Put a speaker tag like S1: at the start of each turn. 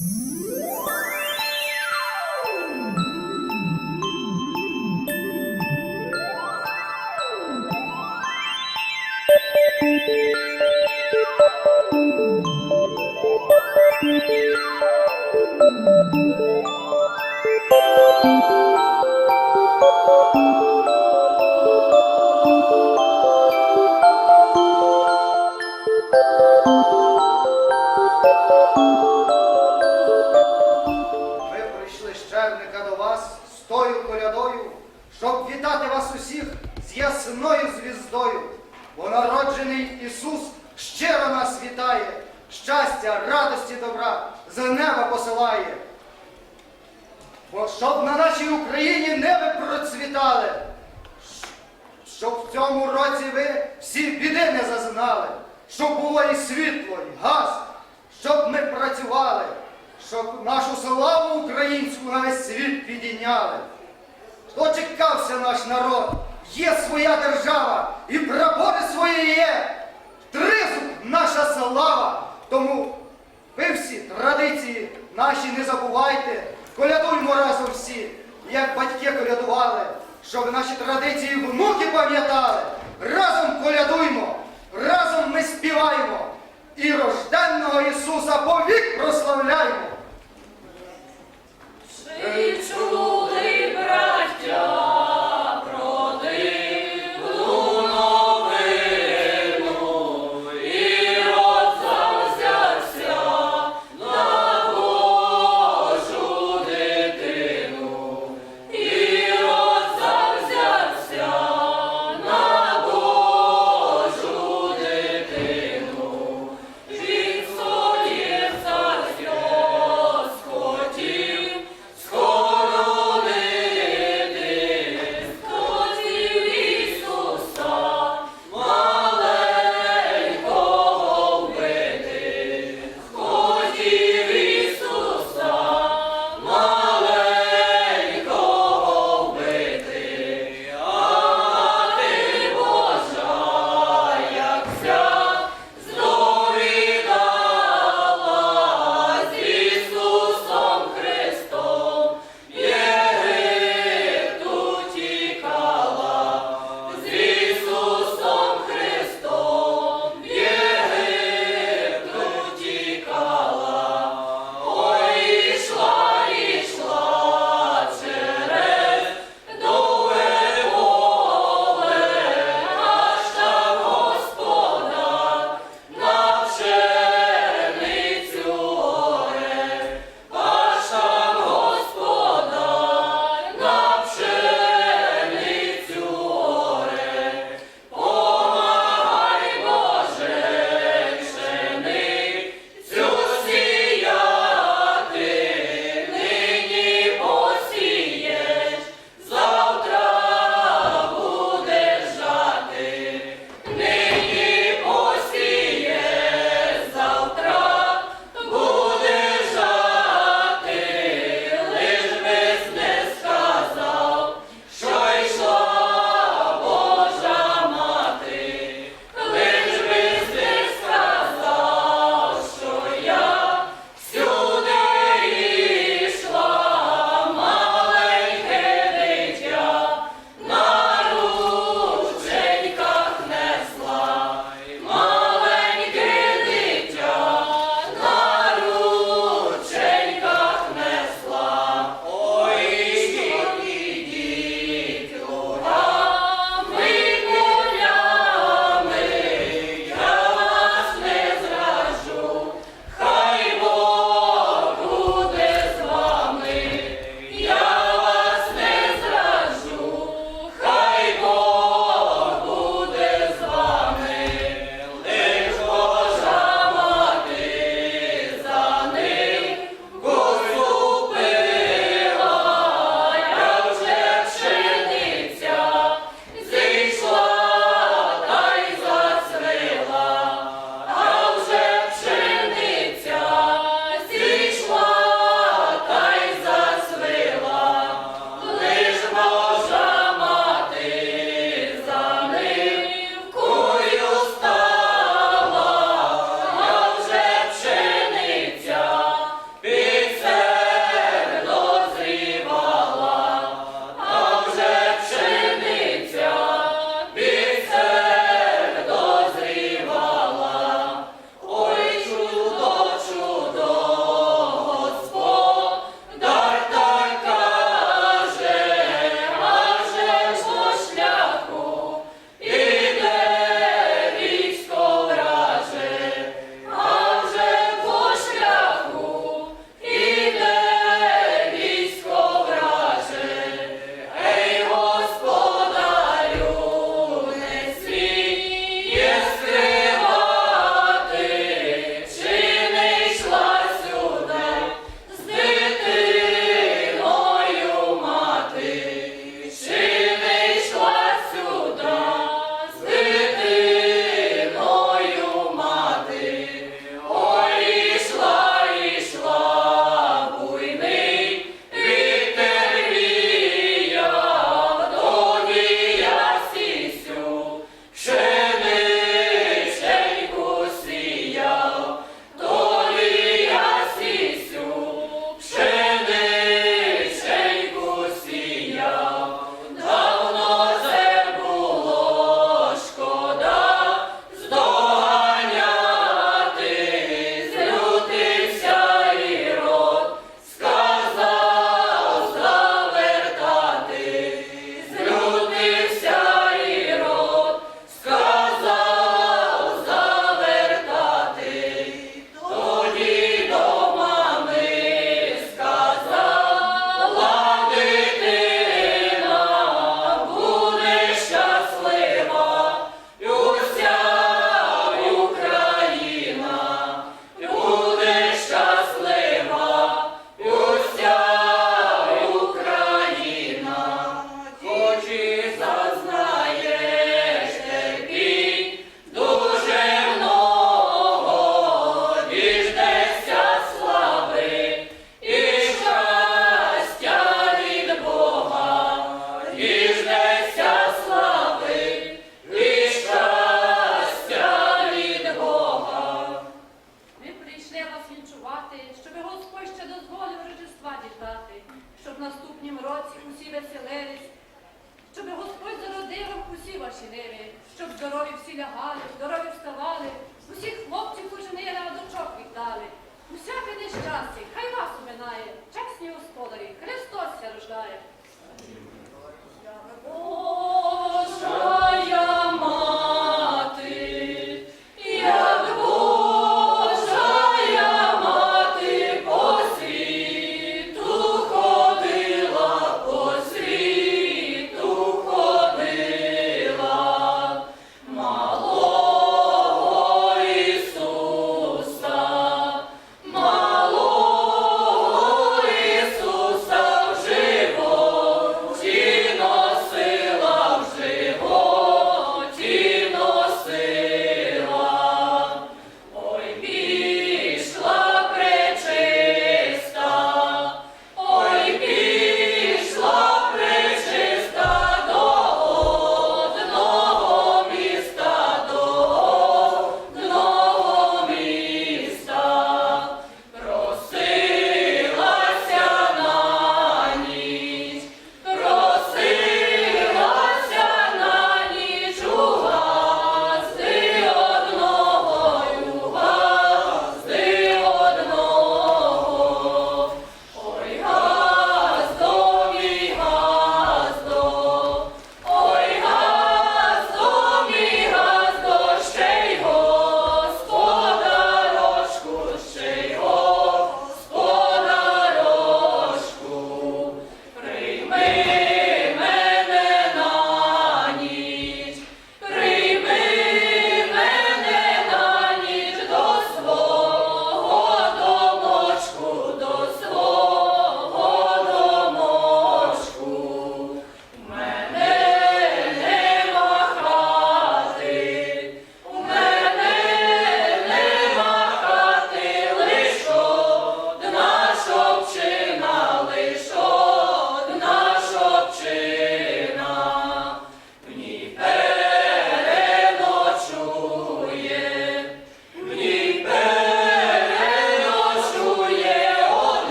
S1: Ми Народжений Ісус щиро нас вітає, щастя, радості, добра з неба посилає. Бо щоб на нашій Україні небо процвітали, щоб в цьому році ви всі біди не зазнали, щоб було і світло, і газ, щоб ми працювали, щоб нашу славу українську на весь світ підійняли. Дочекався наш народ, є своя держава, і прапори свої є. Тризуб наша слава. Тому ви всі традиції наші не забувайте, колядуймо разом всі, як батьки колядували, щоб наші традиції внуки пам'ятали. Разом колядуймо, разом ми співаємо і рожденного Ісуса повік прославляємо.